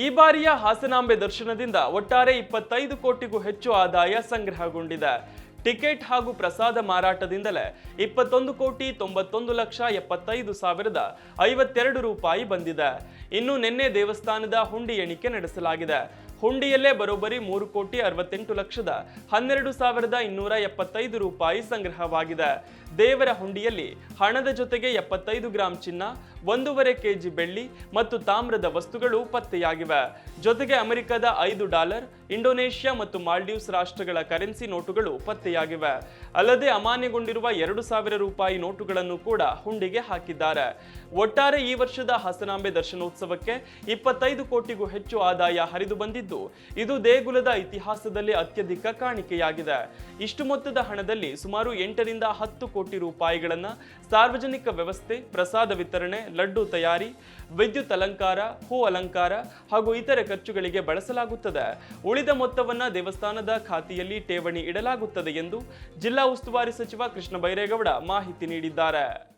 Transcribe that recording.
ಈ ಬಾರಿಯ ಹಾಸನಾಂಬೆ ದರ್ಶನದಿಂದ ಒಟ್ಟಾರೆ ಇಪ್ಪತ್ತೈದು ಕೋಟಿಗೂ ಹೆಚ್ಚು ಆದಾಯ ಸಂಗ್ರಹಗೊಂಡಿದೆ. ಟಿಕೆಟ್ ಹಾಗೂ ಪ್ರಸಾದ ಮಾರಾಟದಿಂದಲೇ ಇಪ್ಪತ್ತೊಂದು ಕೋಟಿ ತೊಂಬತ್ತೊಂದು ಲಕ್ಷ ಎಪ್ಪತ್ತೈದು ಸಾವಿರದ ಐವತ್ತೆರಡು ರೂಪಾಯಿ ಬಂದಿದೆ. ಇನ್ನು ನಿನ್ನೆ ದೇವಸ್ಥಾನದ ಹುಂಡಿ ಎಣಿಕೆ ನಡೆಸಲಾಗಿದೆ. ಹುಂಡಿಯಲ್ಲೇ ಬರೋಬ್ಬರಿ ಮೂರು ಕೋಟಿ ಅರವತ್ತೆಂಟು ಲಕ್ಷದ ಹನ್ನೆರಡು ಸಾವಿರದ ಇನ್ನೂರ ಎಪ್ಪತ್ತೈದು ರೂಪಾಯಿ ಸಂಗ್ರಹವಾಗಿದೆ. ದೇವರ ಹುಂಡಿಯಲ್ಲಿ ಹಣದ ಜೊತೆಗೆ ಎಪ್ಪತ್ತೈದು ಗ್ರಾಂ ಚಿನ್ನ, ಒಂದೂವರೆ ಕೆಜಿ ಬೆಳ್ಳಿ ಮತ್ತು ತಾಮ್ರದ ವಸ್ತುಗಳು ಪತ್ತೆಯಾಗಿವೆ. ಜೊತೆಗೆ ಅಮೆರಿಕದ ಐದು ಡಾಲರ್, ಇಂಡೋನೇಷ್ಯಾ ಮತ್ತು ಮಾಲ್ಡೀವ್ಸ್ ರಾಷ್ಟ್ರಗಳ ಕರೆನ್ಸಿ ನೋಟುಗಳು ಪತ್ತೆಯಾಗಿವೆ. ಅಲ್ಲದೆ ಅಮಾನ್ಯಗೊಂಡಿರುವ ಎರಡು ಸಾವಿರ ರೂಪಾಯಿ ನೋಟುಗಳನ್ನು ಕೂಡ ಹುಂಡಿಗೆ ಹಾಕಿದ್ದಾರೆ. ಒಟ್ಟಾರೆ ಈ ವರ್ಷದ ಹಸನಾಂಬೆ ದರ್ಶನೋತ್ಸವಕ್ಕೆ ಇಪ್ಪತ್ತೈದು ಕೋಟಿಗೂ ಹೆಚ್ಚು ಆದಾಯ ಹರಿದು ಬಂದಿದ್ದು, ಇದು ದೇಗುಲದ ಇತಿಹಾಸದಲ್ಲಿ ಅತ್ಯಧಿಕ ಕಾಣಿಕೆಯಾಗಿದೆ. ಇಷ್ಟು ಮೊತ್ತದ ಹಣದಲ್ಲಿ ಸುಮಾರು ಎಂಟರಿಂದ ಹತ್ತು ಕೋಟಿ ರೂಪಾಯಿಗಳನ್ನ ಸಾರ್ವಜನಿಕ ವ್ಯವಸ್ಥೆ, ಪ್ರಸಾದ ವಿತರಣೆ, ಲಡ್ಡು ತಯಾರಿ, ವಿದ್ಯುತ್ ಅಲಂಕಾರ, ಹೂ ಅಲಂಕಾರ ಹಾಗೂ ಇತರೆ ಖರ್ಚುಗಳಿಗೆ ಬಳಸಲಾಗುತ್ತದೆ. ಉಳಿದ ಮೊತ್ತವನ್ನು ದೇವಸ್ಥಾನದ ಖಾತೆಯಲ್ಲಿ ಠೇವಣಿ ಇಡಲಾಗುತ್ತದೆ ಎಂದು ಜಿಲ್ಲಾ ಉಸ್ತುವಾರಿ ಸಚಿವ ಕೃಷ್ಣ ಬೈರೇಗೌಡ ಮಾಹಿತಿ ನೀಡಿದ್ದಾರೆ.